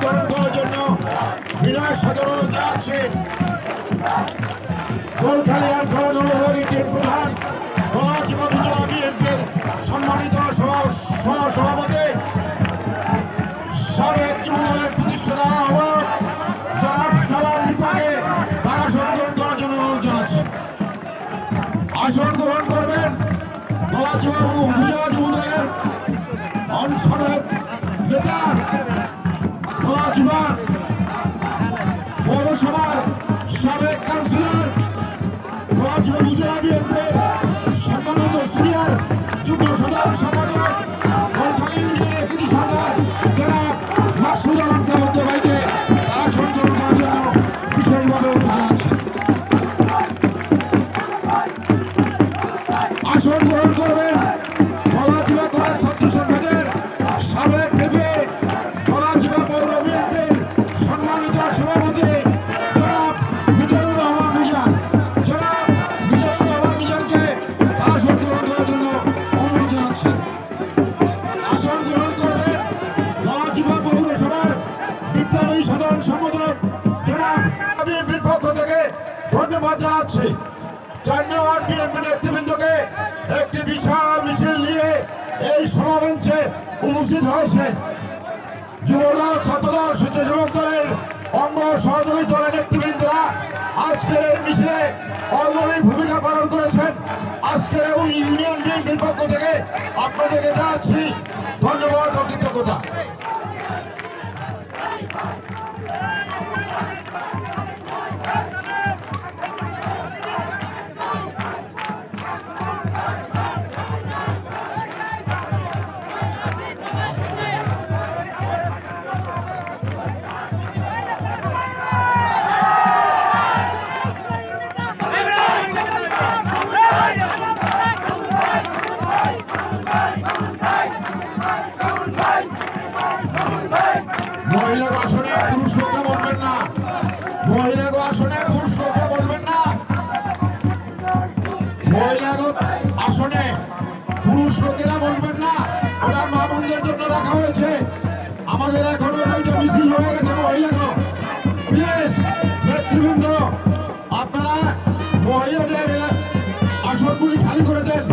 গ্রহণ করার জন্য বিনয় সাধারণ জানাচ্ছি গোলখালী আনখালা নলবাড়ি টিম প্রধান। গলাচিপা উপজেলা বিএনপির সম্মানিত সভা- সহ-সভাপতি সাবেক যুবদলের প্রতিষ্ঠাতা আহ্বায়ক জনাব সালাম বিভাগে তার গ্রহণ করার জন্য অনুরোধ জানাচ্ছি আসন গ্রহণ করবেন গলাচিপা উপজেলা যুবদলের অন সাবেক নেতা গলাচিপা পৌরসভার সাবেক কাউন্সিলর গলাচিপা উপজেলা বিএনপির সম্মানিত সিনিয়র যুগ্ম সাধারণ সম্পাদক কলকাতা ইউনিয়নের কৃতি সরকার জনাব মাসুদ আলম প্রবদ্ধ ভাইকে আসন গ্রহণ করার জন্য বিশেষভাবে অনুরোধ জানাচ্ছি। আসন গ্রহণ করবেন আসন গ্রহণ করবেন গলাচিপা পৌরসভার বিপ্লবী সাধারণ সম্পাদক জনাব বিএনপির পক্ষ থেকে ধন্যবাদ জানাচ্ছি। নম্বর বিএনপি নেতৃবৃন্দকে একটি বিশাল মিছিল নিয়ে এই সমাবেশে উপস্থিত হয়েছেন যুবদল, ছাত্রদল, স্বেচ্ছাসেবক দলের অঙ্গ সহযোগী দলের নেতৃবৃন্দরা আজকের এই মিছিলে অগ্রণী ভূমিকা পালন করেছেন। আজকের ইউনিয়ন বিএনপির পক্ষ থেকে ধন্যবাদ 对 মহিলা আসনে, পুরুষ লোকরা বলবেন না। মহিলা আসনে, পুরুষ লোকরা বলবেন না। মহিলা আসনে, পুরুষ লোকেরা বলবেন না। ওটা মা বোনদের জন্য রাখা হয়েছে। আমাদের এখনও দুইটা মিছিল হয়ে গেছে, মহিলা প্লিজ নেতৃবৃন্দ, আপনারা মহিলাদের আসনগুলি খালি করে দেন।